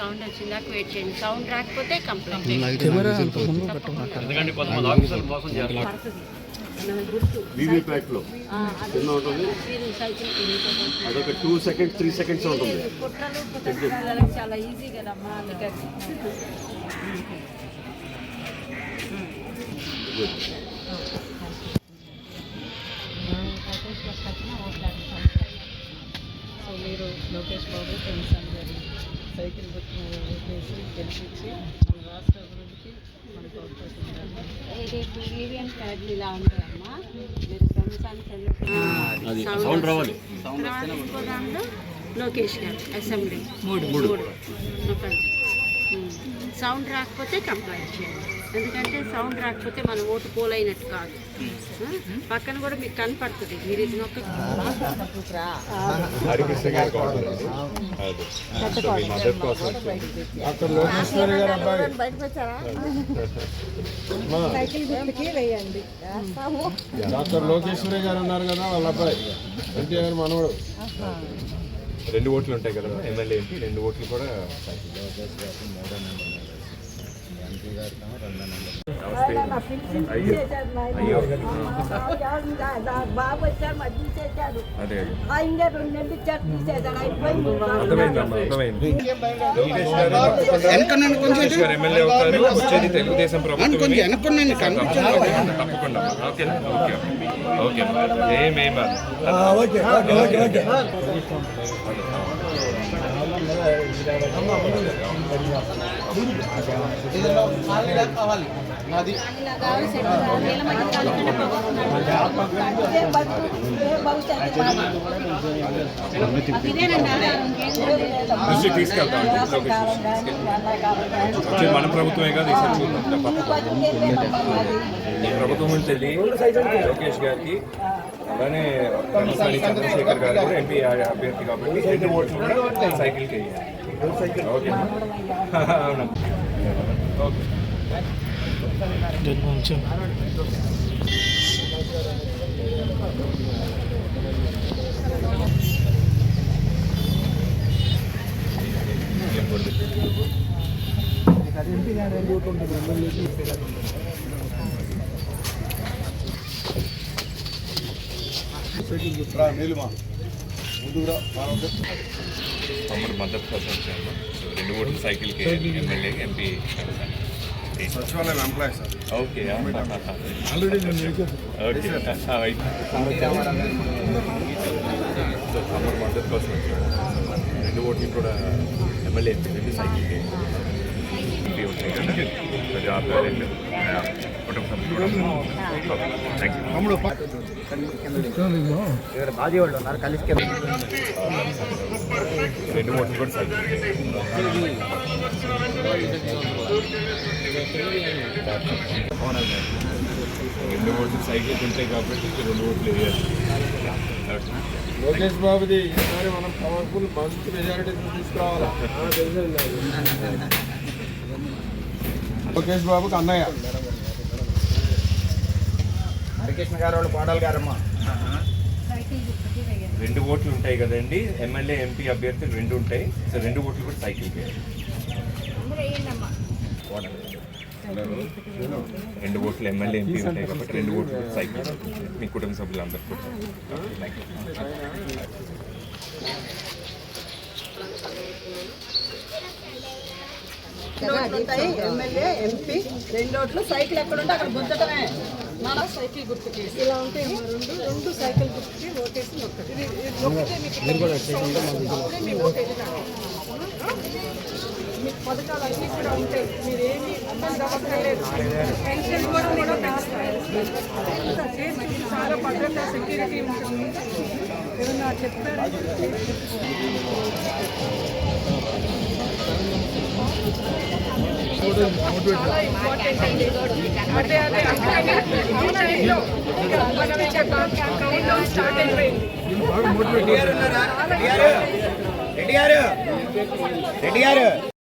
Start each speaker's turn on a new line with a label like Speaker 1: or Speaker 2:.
Speaker 1: Sound వచ్చిందాక wait చేయండి. Sound రాకపోతే కంప్లైంట్
Speaker 2: వీవీప్యాట్లో చిన్న ఉంటుంది? అదొక టూ సెకండ్స్ త్రీ సెకండ్స్ ఉంటుంది.
Speaker 1: చాలా ఈజీ కదమ్మా అందుకని
Speaker 3: గుర్తు వేసి గెలిపించి మన రాష్ట్ర అభివృద్ధికి మనకు
Speaker 1: ప్యాడ్లు ఇలా ఉంటాయమ్మా మీరు సంవత్సరానికి లోకేష్ గారు అసెంబ్లీ మూడు మూడు సౌండ్ రాకపోతే కంప్లైంట్ చేయండి ఎందుకంటే సౌండ్ రాకపోతే మన ఓటు పోలైనట్టు కాదు. ఆ? పక్కన కూడా మీకు కనపడుతుంది. మీరు ఇది నొక్క
Speaker 4: డాక్టర్ లోకేశ్వరి గారు డాక్టర్ లోకేశ్వరి ఉన్నారు కదా వాళ్ళ అబ్బాయి. ఎన్టీఆర్ మనవడు.
Speaker 5: రెండు ఓట్లు ఉంటాయి కదా ఎమ్మెల్యే రెండు ఓట్లు కూడా
Speaker 3: బాబు వచ్చారు మరి తీసేశాడు
Speaker 5: అదే అదే.
Speaker 3: ఆయన రెండు నెలలు ఇచ్చారు తీసేశాడు అయిపోయింది
Speaker 5: అర్థమైందమ్మా అర్థమైంది లోకేష్ గారు లోకేష్ గారు ఎమ్మెల్యే అవుతారు. వచ్చేది తెలుగుదేశం ప్రభుత్వం తప్పకుండా ఓకే ఓకే ఓకే ఏమేం
Speaker 4: ఓకే ఓకే ఓకే ఓకే
Speaker 5: మన ప్రభుత్వమే కాదు ప్రభుత్వం నుంచి వెళ్ళి లోకేష్ గారికి అలానే రణసాని చంద్రశేఖర్ గారు కూడా ఎంపీ అభ్యర్థి కాబట్టి రెండు ఓట్లు కూడా సైకిల్కి వేయాలి ఓకే. అవునా. ఓకే ఏం కొద్ది తమ్ముడు మద్దతు కోసం వచ్చాను రెండు ఓట్లు సైకిల్కి ఎమ్మెల్యే ఎంపీ
Speaker 4: సచివాలయం ఎంప్లాయీ సార్.
Speaker 5: ఓకే
Speaker 4: ఆల్రెడీ నేను
Speaker 5: ఓకే. తమ్ముడు మద్దతు కోసం రెండు ఓట్లు కూడా ఎమ్మెల్యే ఎంపీ రెండు సైకిల్కి. ఎంపీ ఉంటాయి కదా రెండు కుటుంబ రెండు ఓట్లు కూడా రెండు ఓట్లు సైకిల్స్ ఉంటాయి కాబట్టి రెండు ఓట్లు వేయాలి ఓకే.
Speaker 4: లోకేష్ బాబుది ఈసారి మనం పవర్ఫుల్ మంచి మెజారిటీ తీసుకురావాలా లోకేష్ బాబుకి అన్నయ్య.
Speaker 6: హరికృష్ణ గారు వాళ్ళు కోడలు గారమ్మా.
Speaker 5: రెండు ఓట్లు ఉంటాయి కదండి. ఎమ్మెల్యే ఎంపీ అభ్యర్థులు రెండు ఉంటాయి. సో రెండు ఓట్లు కూడా సైకిల్ రెండు ఓట్లు ఎమ్మెల్యే ఎంపీ ఉంటాయి కాబట్టి రెండు ఓట్లు కూడా సైకిల్ మీ కుటుంబ సభ్యులందరూ కూడా.
Speaker 3: ఉంటాయి ఎమ్మెల్యే ఎంపీ రెండు ఓట్లు సైకిల్ ఎక్కడ ఉంటే అక్కడ గుద్దటమే. మన సైకిల్ గుర్తుకి. ఇలా అమ్మా రెండు రెండు సైకిల్ గుర్తుకి ఓటేసి మీకు పథకాలు అన్నీ కూడా ఉంటాయి. మీరు ఏమి ఇబ్బంది అవ్వక్కర్లేదు పెన్షన్ కూడా చాలా భద్రత సెక్యూరిటీ ఉంటుంది. ఏమన్నా చెప్తారు?
Speaker 6: రెడ్డి గారు రెడ్డి గారు